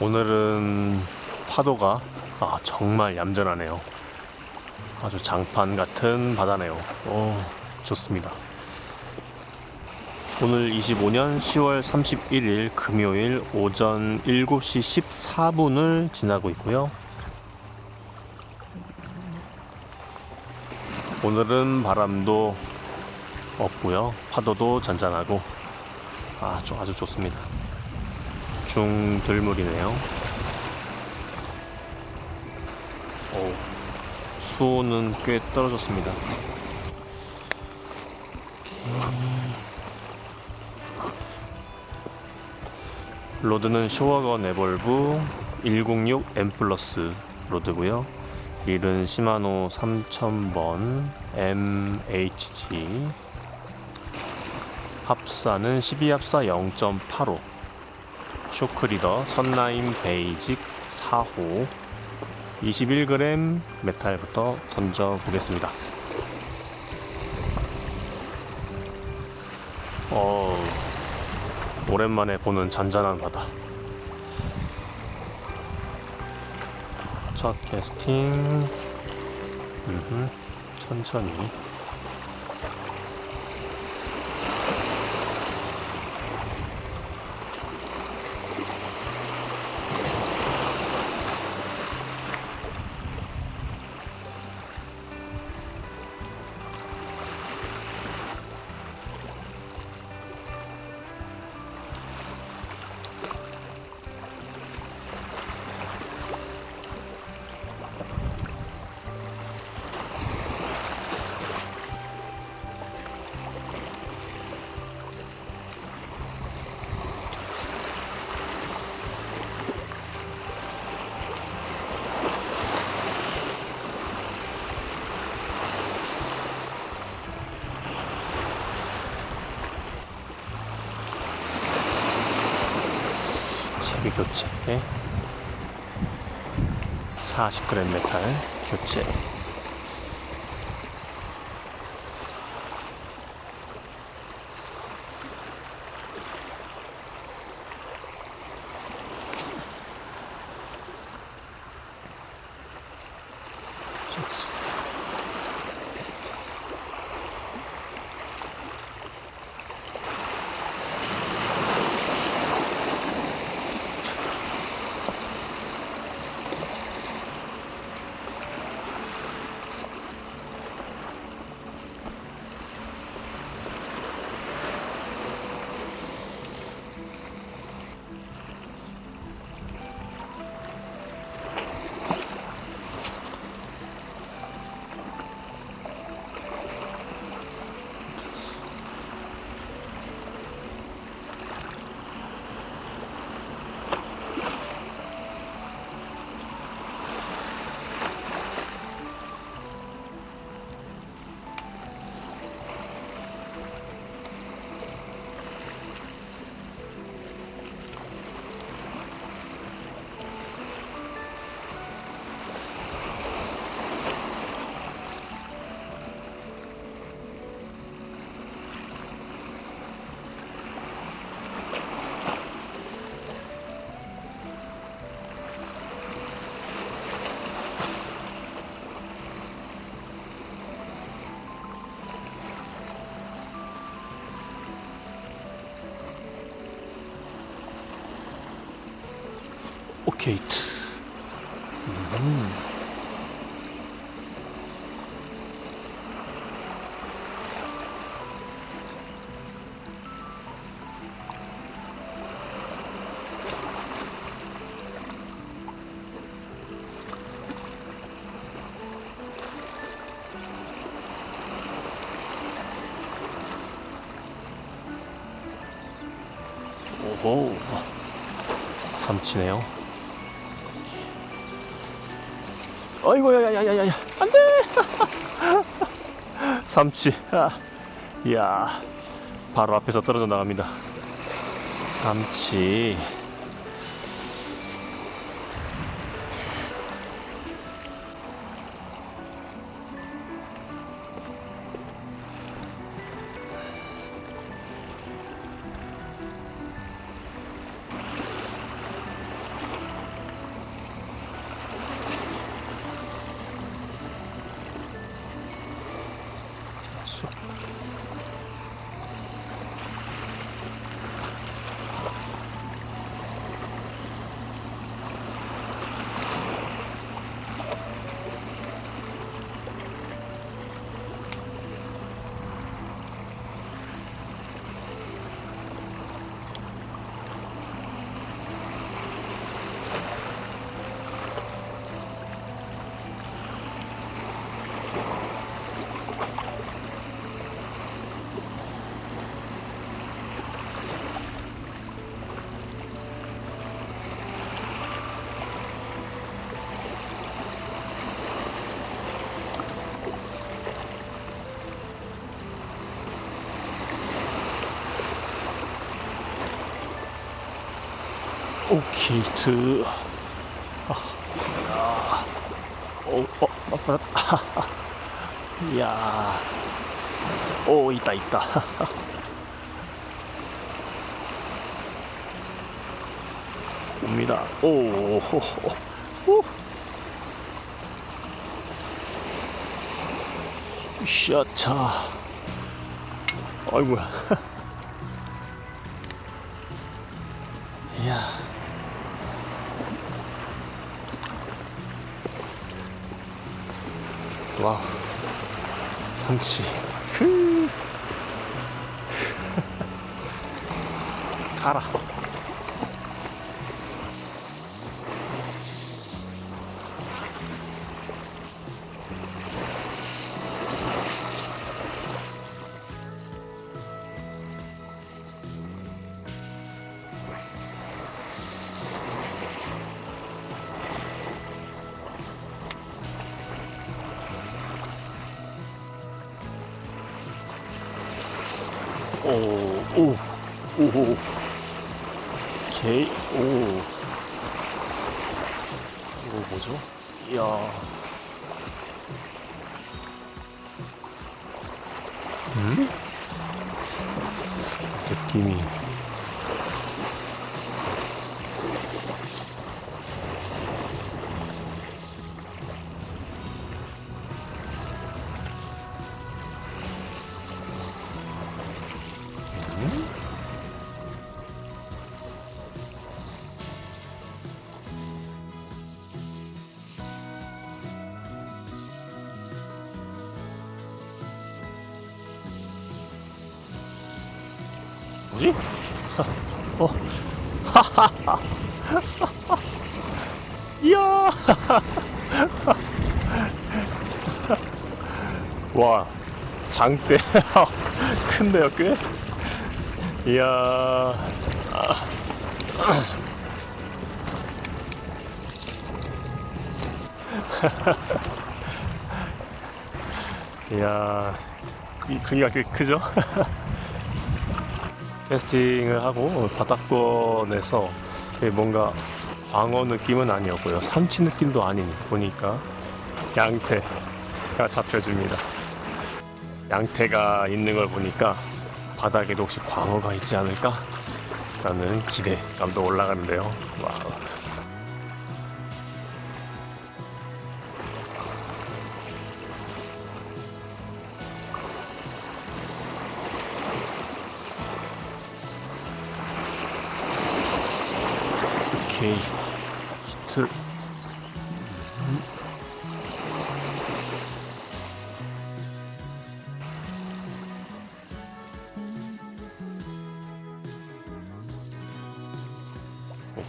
오늘은 파도가 아, 정말 얌전하네요. 아주 장판 같은 바다네요. 오, 좋습니다. 오늘 25년 10월 31일 금요일 오전 7시 14분을 지나고 있고요. 오늘은 바람도 없고요. 파도도 잔잔하고 아주 아주 좋습니다. 중들물이네요. 오, 수온은 꽤 떨어졌습니다. 로드는 쇼와건 에볼브 106M 플러스 로드고요. 릴은 시마노 3000번 MHG 합사는 12합사 0.85 쇼크리더 선라인 베이직 4호 21g 메탈부터 던져 보겠습니다. 어, 오랜만에 보는 잔잔한 바다. 첫 캐스팅. 음흠, 천천히. 교체. 40g 메탈 교체 오케이트 음. 오호 삼치네요 어이구 야야야야야. 안돼! 삼치. 아, 이야 바로 앞에서 떨어져 나갑니다. 삼치 히트. 아, 야. 오, 어, 맞다. 이야. 오, 있다, 있다. 옵니다. 오, 호, 호, 호. 샤차. 아이고야. 이야. 와. 삼치. 흐. 가라. 오, 오, 오, 오. 오케이, 오. 이거 뭐죠? 이야. 음? 느낌이. 뭐지? 어. 이야. 와, 장대. 큰데요, 꽤? 이야. 아. 이야, 이 크기가 꽤 크죠? 캐스팅을 하고 바닥권에서 뭔가 광어 느낌은 아니었고요. 삼치 느낌도 아닌 보니까 양태가 잡혀줍니다. 양태가 있는 걸 보니까 바닥에도 혹시 광어가 있지 않을까? 라는 기대감도 올라가는데요. 와 우. 오케이 히트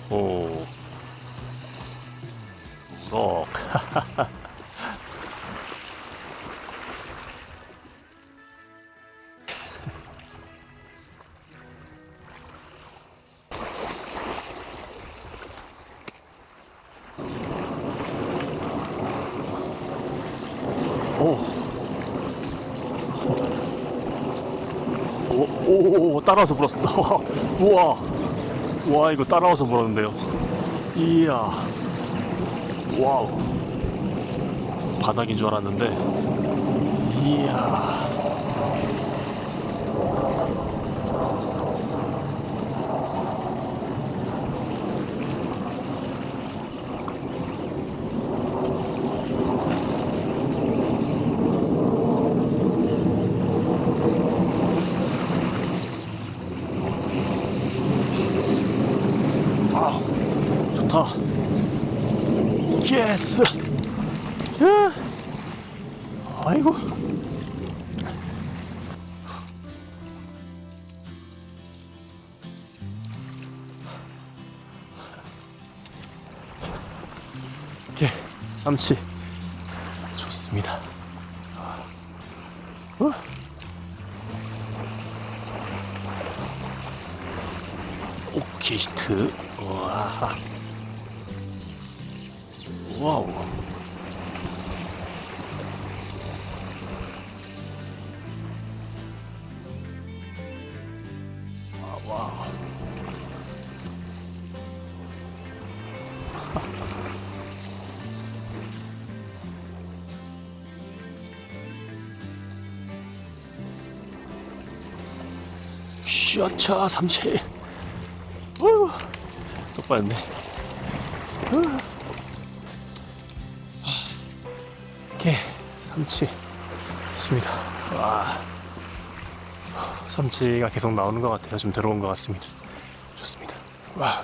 오호 우럭 오. 따라와서 불었습니다. 우와. 와, 이거 따라와서 불었는데요. 이야. 와우. 바닥인 줄 알았는데. 이야. 아, 좋다. 예스. 야. 아이고. 예, 삼치 좋습니다. 어? 오케이 히트. 와. 와우. 와. 쉬어차 삼체. 우. 똑바였네. 삼치 있습니다. 와, 삼치가 계속 나오는 것 같아요. 좀 들어온 것 같습니다. 좋습니다. 와.